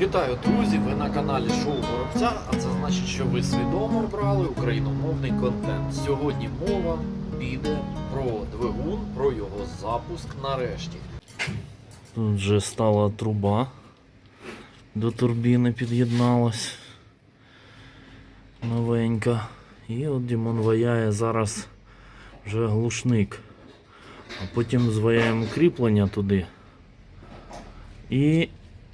Вітаю, друзі! Ви на каналі Шоу Горобця, а це значить, що ви свідомо обрали україномовний контент. Сьогодні мова піде про двигун, про його запуск нарешті. Тут вже стала труба. До турбіни під'єдналась. Новенька. І от Дімон ваяє зараз вже глушник. А потім зваяємо кріплення туди. І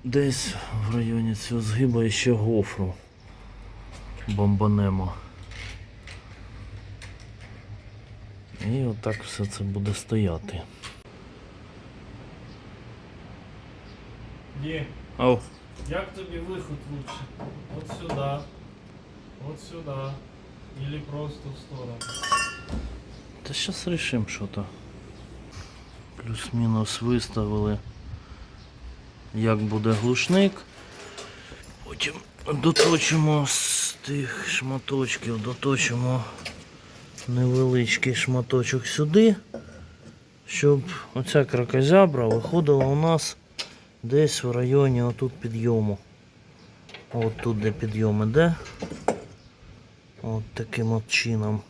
десь в районі цього згиба ще гофру бомбанемо. І отак все це буде стояти. Ні. Ау. Як тобі виход лучше? От сюди. От сюди. Или просто в сторону. Та зараз рішимо що то. Плюс-мінус виставили, як буде глушник. Потім доточимо з тих шматочків, доточимо невеличкий шматочок сюди, щоб оця кракозябра виходила у нас десь в районі отут підйому. От тут де підйом іде. От таким от чином.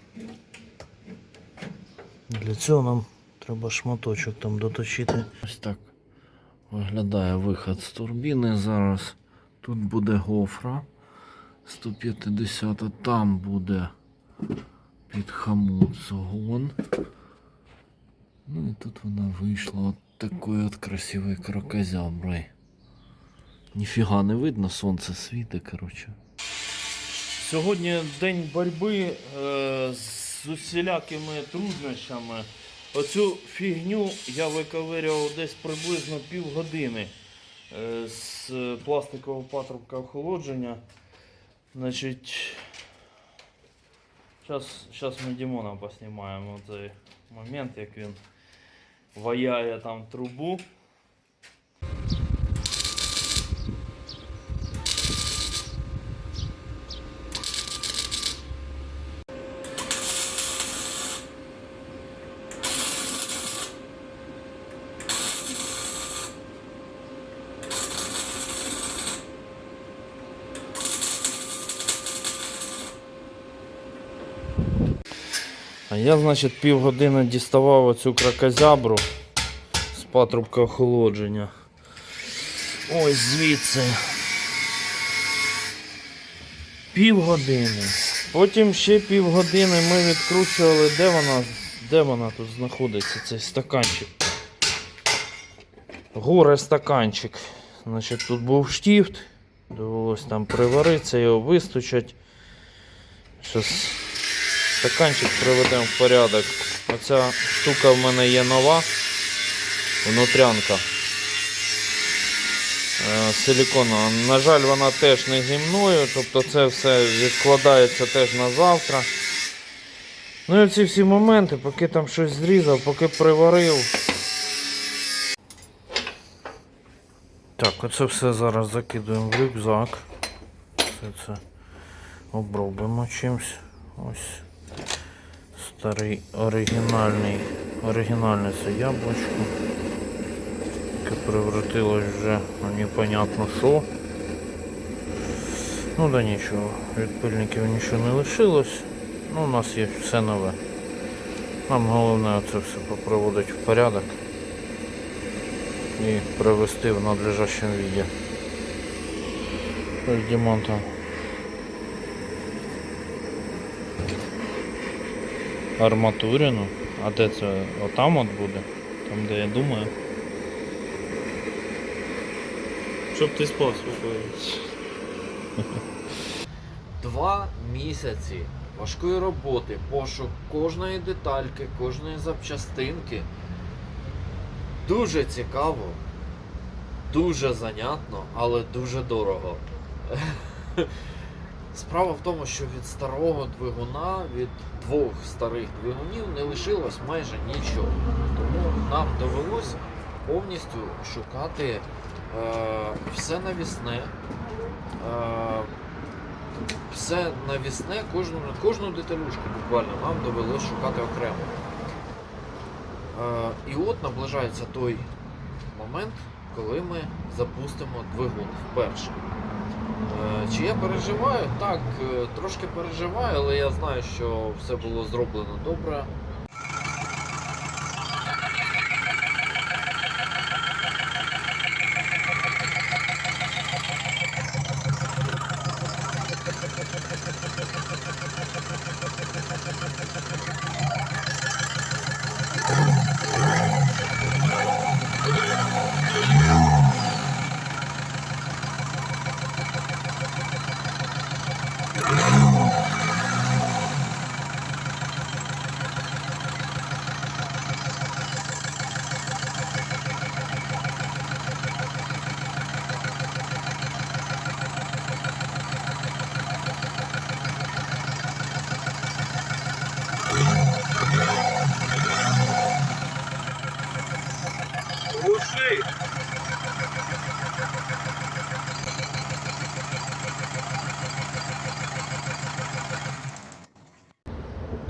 Для цього нам треба шматочок там доточити. Ось так виглядає виход з турбіни. Зараз тут буде гофра 150, там буде під хамут загон. Ну і тут вона вийшла от такою от красивою крокозяброю. Ніфіга не видно, сонце світить, коротше. Сьогодні день боротьби е, з усілякими труднощами. Оцю фігню я виковирював десь приблизно півгодини години з пластикового патрубка охолодження. Значить, зараз ми Дімона поснімаємо цей момент, як він ваяє там трубу. А я, значить, півгодини діставав оцю кракозябру з патрубка охолодження. Ось звідси. Півгодини. Потім ще півгодини ми відкручували, де вона, де вона тут знаходиться, цей стаканчик. Горе стаканчик. Значить, тут був штіфт. Довелось там приваритися, його вистучать. Щас Стаканчик приведемо в порядок. Оця штука в мене є нова. Внутрянка. Е, Силіконова. На жаль, вона теж не зі мною, тобто це все відкладається теж на завтра. Ну і ці всі моменти, поки там щось зрізав, поки приварив. Так, оце все зараз закидуємо в рюкзак. Все це обробимо чимось. Ось старий оригінальний, оригінальне це яблучко, яке превратилось вже непонятно що. Ну да нічого, від пильників нічого не лишилось. Ну, у нас є все нове. Нам головне це все попроводити в порядок і привести в надлежащому віді. Ось Дімон там арматурину. А де це? Отам от буде? Там де я думаю. Щоб ти спав спокійно. Два місяці важкої роботи, пошук кожної детальки, кожної запчастинки. Дуже цікаво, дуже занятно, але дуже дорого. Справа в тому, що від старого двигуна, від двох старих двигунів не лишилось майже нічого. Тому нам довелось повністю шукати е, все навісне. Е, все навісне, кожну, кожну деталюшку буквально нам довелось шукати окремо. Е, і от наближається той момент, коли ми запустимо двигун вперше. Е, Чи я переживаю? Так, е, трошки переживаю, але я знаю, що все було зроблено добре.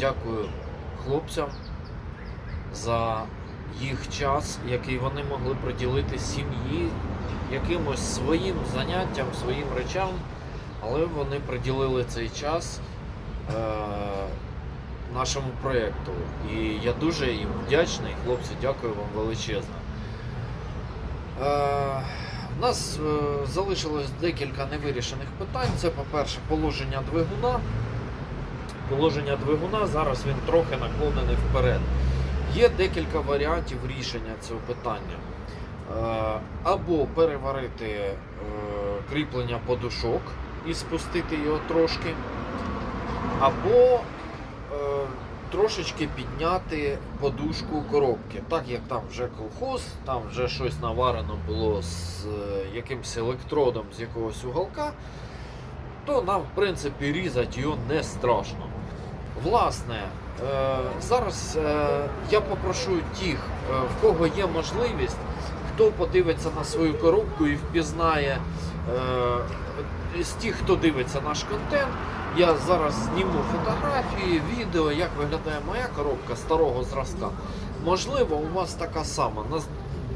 Дякую хлопцям за їх час, який вони могли приділити сім'ї, якимось своїм заняттям, своїм речам, але вони приділили цей час е- нашому проєкту. І я дуже їм вдячний. Хлопці, дякую вам величезно. Е- у нас е, залишилось декілька невирішених питань. Це, по-перше, положення двигуна положення двигуна, зараз він трохи наклонений вперед. Є декілька варіантів рішення цього питання. Е, Або переварити е, кріплення подушок і спустити його трошки, або е, трошечки підняти подушку коробки. Так як там вже колхоз, там вже щось наварено було з якимось електродом з якогось уголка, то нам, в принципі, різати його не страшно. Власне, е, зараз е, я попрошу тих, е, в кого є можливість, хто подивиться на свою коробку і впізнає з тих, хто дивиться наш контент. Я зараз зніму фотографії, відео, як виглядає моя коробка старого зразка. Можливо, у вас така сама. Нас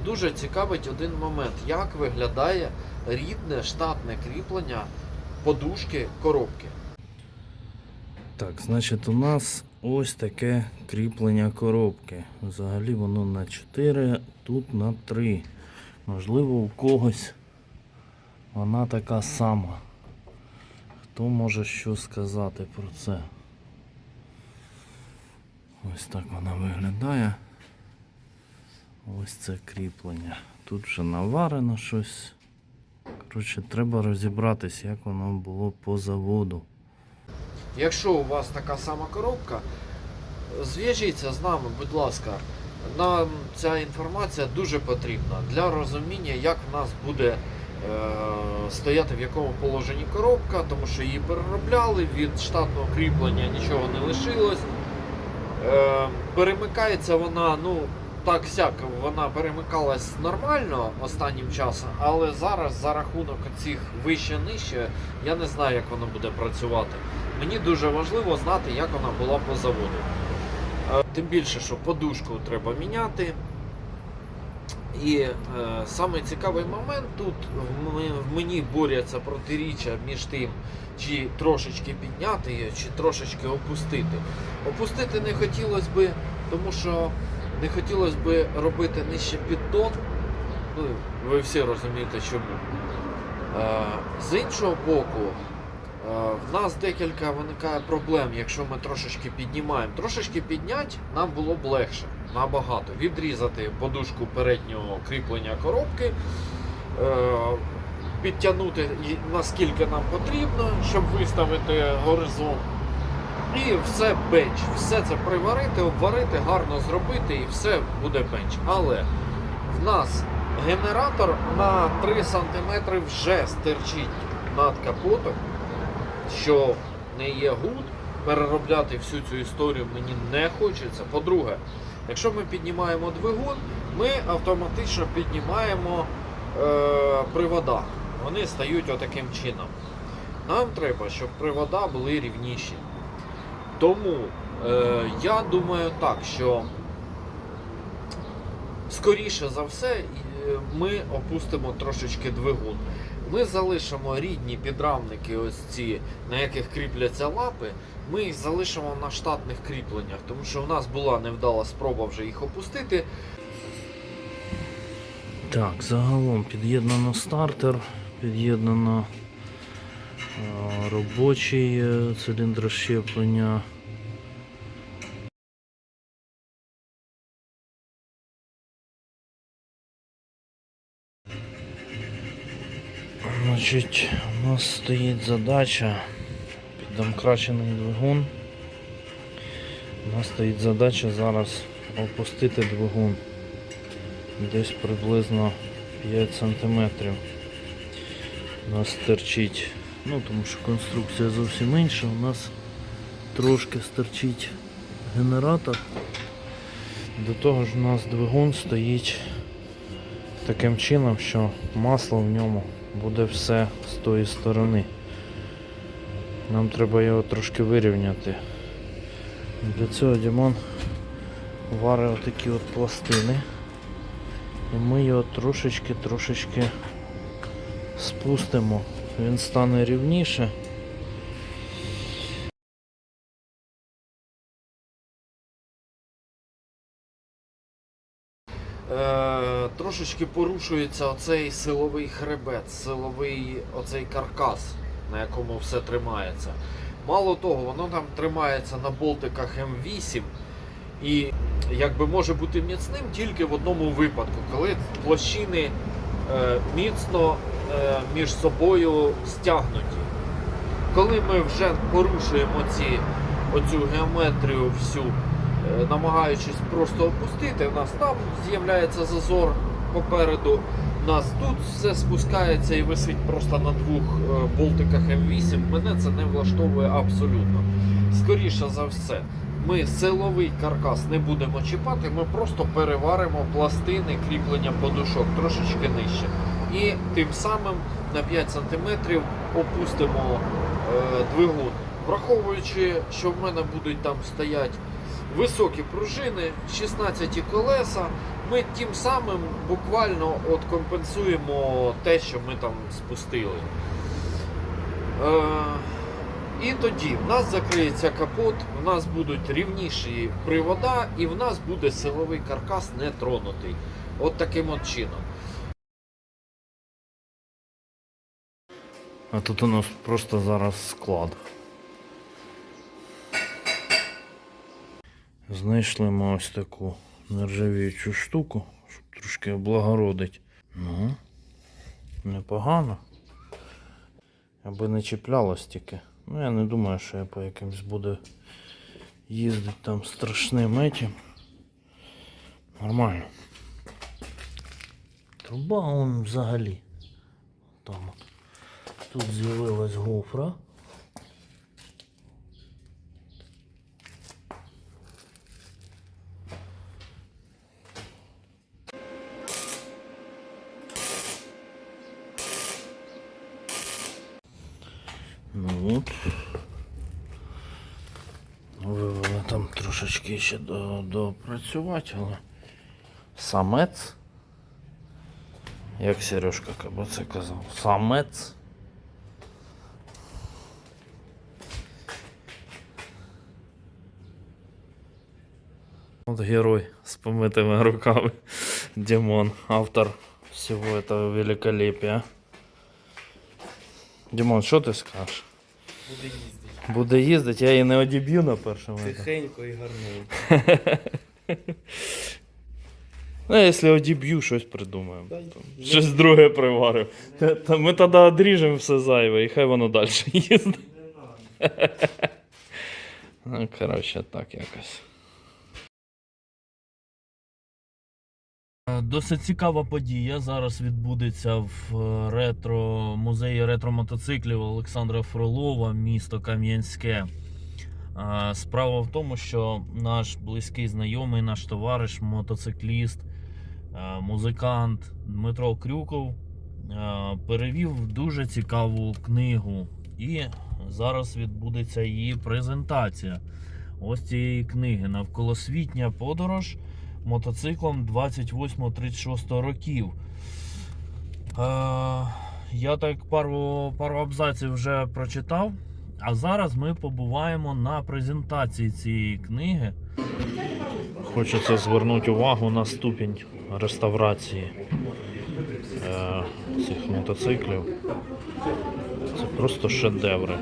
дуже цікавить один момент, як виглядає рідне штатне кріплення подушки коробки. Так, значить, у нас ось таке кріплення коробки. Взагалі воно на 4, тут на 3. Можливо, у когось вона така сама. Хто може що сказати про це? Ось так вона виглядає. Ось це кріплення. Тут вже наварено щось. Коротше, треба розібратися, як воно було по заводу. Якщо у вас така сама коробка, зв'яжіться з нами, будь ласка. Нам ця інформація дуже потрібна для розуміння, як в нас буде е, стояти в якому положенні коробка, тому що її переробляли, від штатного кріплення нічого не лишилось. Е, перемикається вона, ну, так сяк, вона перемикалась нормально останнім часом, але зараз за рахунок цих вище-нижче, я не знаю, як вона буде працювати. Мені дуже важливо знати, як вона була по заводу. Е, Тим більше, що подушку треба міняти. І е, саме цікавий момент тут в мені борються протиріччя між тим, чи трошечки підняти її, чи трошечки опустити. Опустити не хотілося би, тому що не хотілося би робити нижче піддон. Ну, ви всі розумієте чому. Е, з іншого боку, е, в нас декілька виникає проблем, якщо ми трошечки піднімаємо. Трошечки підняти нам було б легше, набагато. Відрізати подушку переднього кріплення коробки, е, підтягнути наскільки нам потрібно, щоб виставити горизонт. І все бенч. Все це приварити, обварити, гарно зробити і все буде бенч. Але в нас генератор на 3 см вже стирчить над капотом, що не є гуд. Переробляти всю цю історію мені не хочеться. По-друге, якщо ми піднімаємо двигун, ми автоматично піднімаємо е, привода. Вони стають отаким чином. Нам треба, щоб привода були рівніші. Тому е, я думаю так, що скоріше за все, е, ми опустимо трошечки двигун. Ми залишимо рідні підрамники, ось ці, на яких кріпляться лапи. Ми їх залишимо на штатних кріпленнях, тому що в нас була невдала спроба вже їх опустити. Так, загалом під'єднано стартер, під'єднано робочий е, циліндр щеплення. Значить, у нас стоїть задача піддомкрачений двигун. У нас стоїть задача зараз опустити двигун десь приблизно 5 см. У нас стерчить, ну тому що конструкція зовсім інша, у нас трошки стерчить генератор. До того ж у нас двигун стоїть таким чином, що масло в ньому буде все з тої сторони. Нам треба його трошки вирівняти. Для цього Дімон варить отакі от пластини. І ми його трошечки-трошечки спустимо. Він стане рівніше. Е, трошечки порушується оцей силовий хребет, силовий оцей каркас, на якому все тримається. Мало того, воно там тримається на болтиках М8 і якби може бути міцним тільки в одному випадку, коли площини міцно е, між собою стягнуті. Коли ми вже порушуємо ці, оцю геометрію всю, е, намагаючись просто опустити, у нас там з'являється зазор попереду. У нас тут все спускається і висить просто на двох е, болтиках М8. Мене це не влаштовує абсолютно. Скоріше за все, ми силовий каркас не будемо чіпати, ми просто переваримо пластини кріплення подушок трошечки нижче. І тим самим на 5 см опустимо е, двигун. Враховуючи, що в мене будуть там стоять високі пружини, 16 колеса, ми тим самим буквально от компенсуємо те, що ми там спустили. Е, і тоді в нас закриється капот, в нас будуть рівніші привода, і в нас буде силовий каркас не тронутий. От таким от чином. А тут у нас просто зараз склад. Знайшли ми ось таку нержавіючу штуку, щоб трошки облагородить. Ну, непогано. Аби не чіплялось тільки. Ну я не думаю, що я по якимсь буду їздити там страшним етім. Нормально. Труба он взагалі. Там. Тут з'явилась гофра. Ну от. Вивели там трошечки ще до, допрацювати, але самець. Як Сережка Кабаце казав, самець. Вот герой с помытыми руками. Димон, автор всего этого великолепия. Димон, що ти скажеш? Буде їздити. Буде їздити, я її не одіб'ю на першому. Тихенько і гарненько. Ну, якщо одіб'ю, щось придумаємо. Там Щось друге приварив. Та Ми тоді одріжемо все зайве і хай воно далі їздить. Ну, коротше, так якось. Досить цікава подія зараз відбудеться в е, ретро музеї ретро-мотоциклів Олександра Фролова, місто Кам'янське. Е, Справа в тому, що наш близький знайомий, наш товариш, мотоцикліст, е, музикант Дмитро Крюков е, перевів дуже цікаву книгу. І зараз відбудеться її презентація. Ось цієї книги Навколосвітня подорож мотоциклом 28-36 років. Е, я так пару, пару абзаців вже прочитав. А зараз ми побуваємо на презентації цієї книги. Хочеться звернути увагу на ступінь реставрації е, цих мотоциклів. Це просто шедеври.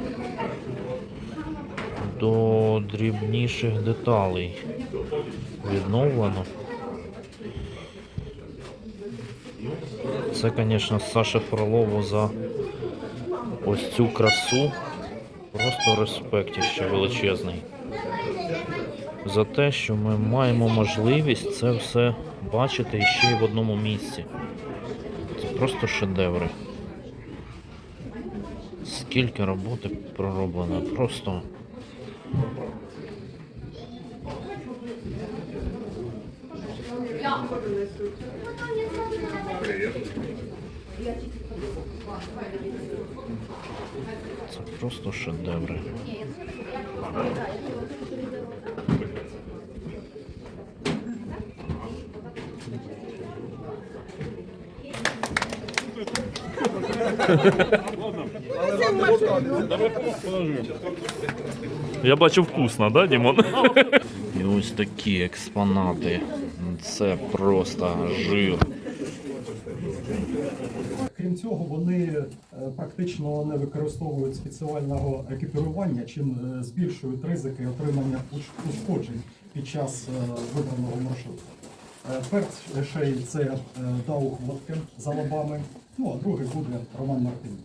До дрібніших деталей відновлено. Це, звісно, Саше Фролову за ось цю красу. Просто респект ще величезний. За те, що ми маємо можливість це все бачити ще й в одному місці. Це просто шедеври. Скільки роботи пророблено, просто. Це просто шедеври. Я бачу вкусно, да, Дімон? І ось такі експонати. Це просто жир. Крім цього, вони е, практично не використовують спеціального екіпірування, чим е, збільшують ризики отримання уш- ушкоджень під час е, вибраного маршруту. Перший це Даух Лоткен за лобами, ну а другий буде Роман Мартинюк.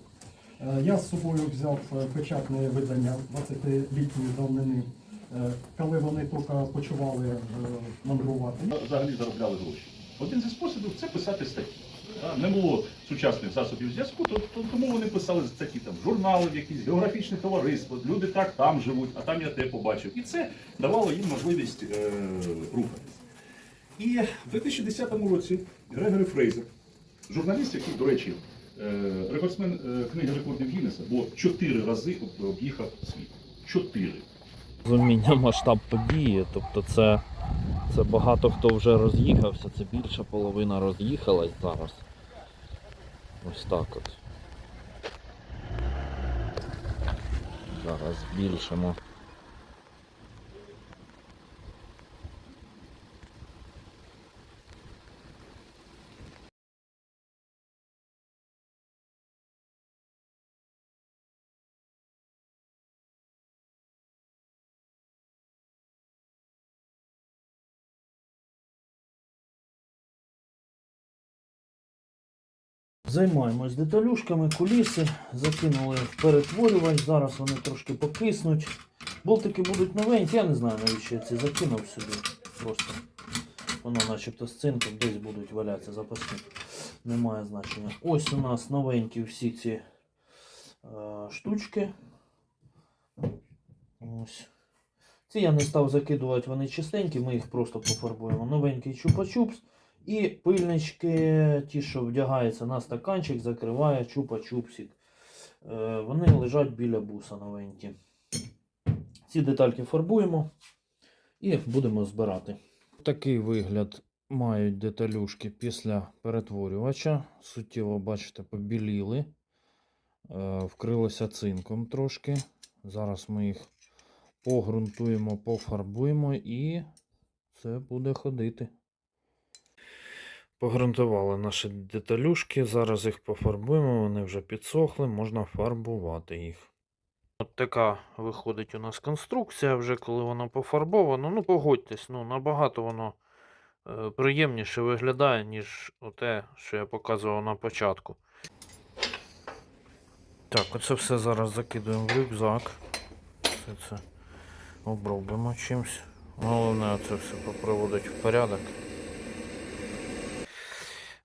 Е, Я з собою взяв печатне видання 20-літньої давнини, коли вони тільки почували е, мандрувати. взагалі заробляли гроші. Один зі способів це писати статті. Не було сучасних засобів зв'язку, то, то- тому вони писали статті там, журнали, якісь географічне товариство, люди так там живуть, а там я те побачив. І це давало їм можливість е, рухатись. І в 2010 році Грегорі Фрейзер, журналіст, який, до речі, е, рекордсмен е, книги рекордів Гіннеса, бо чотири рази об'їхав світ. Чотири. Розуміння масштаб події. Тобто це, це багато хто вже роз'їхався, це більша половина роз'їхалась зараз. Ось так от. Зараз збільшимо. Займаємось деталюшками, куліси, закинули в перетворювач, зараз вони трошки покиснуть. Болтики будуть новенькі, я не знаю навіщо я ці закинув собі. Просто воно начебто з цинком десь будуть валятися запасні. Немає значення. Ось у нас новенькі всі ці е, штучки. Ось. Ці я не став закидувати, вони чистенькі, ми їх просто пофарбуємо. Новенький чупа-чупс. І пильнички, ті, що вдягаються на стаканчик, закриває чупа-чупсик. Е, вони лежать біля буса новенькі. Ці детальки фарбуємо і будемо збирати. Такий вигляд мають деталюшки після перетворювача. Суттєво, бачите, побіліли. Е, вкрилося цинком трошки. Зараз ми їх погрунтуємо, пофарбуємо і це буде ходити. Погрунтували наші деталюшки, зараз їх пофарбуємо, вони вже підсохли, можна фарбувати їх. От така виходить у нас конструкція, вже коли воно пофарбовано. Ну, погодьтесь, ну, набагато воно е, приємніше виглядає, ніж те, що я показував на початку. Так, оце все зараз закидуємо в рюкзак. Все це обробимо чимось. Головне це все попроводити в порядок.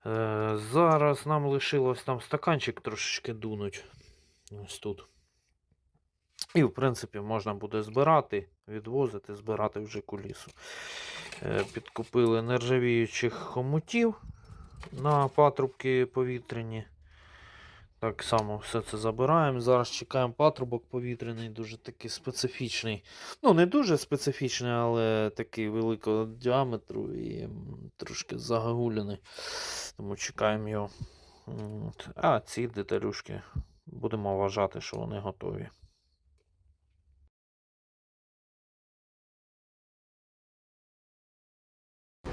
Е, Зараз нам лишилось там стаканчик трошечки дунуть. Ось тут. І, в принципі, можна буде збирати, відвозити, збирати вже кулісу. Е, Підкупили нержавіючих хомутів на патрубки повітряні. Так само все це забираємо. Зараз чекаємо патрубок повітряний, дуже такий специфічний. Ну, не дуже специфічний, але такий великого діаметру і трошки загагулений. Тому чекаємо його. А ці деталюшки будемо вважати, що вони готові.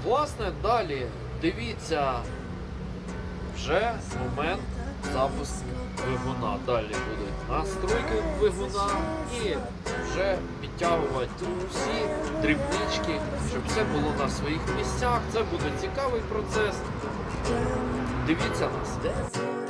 Власне, далі дивіться вже момент запуску двигуна. Далі будуть настройки двигуна і вже підтягувати всі дрібнички, щоб все було на своїх місцях. Це буде цікавий процес. Дивіться нас.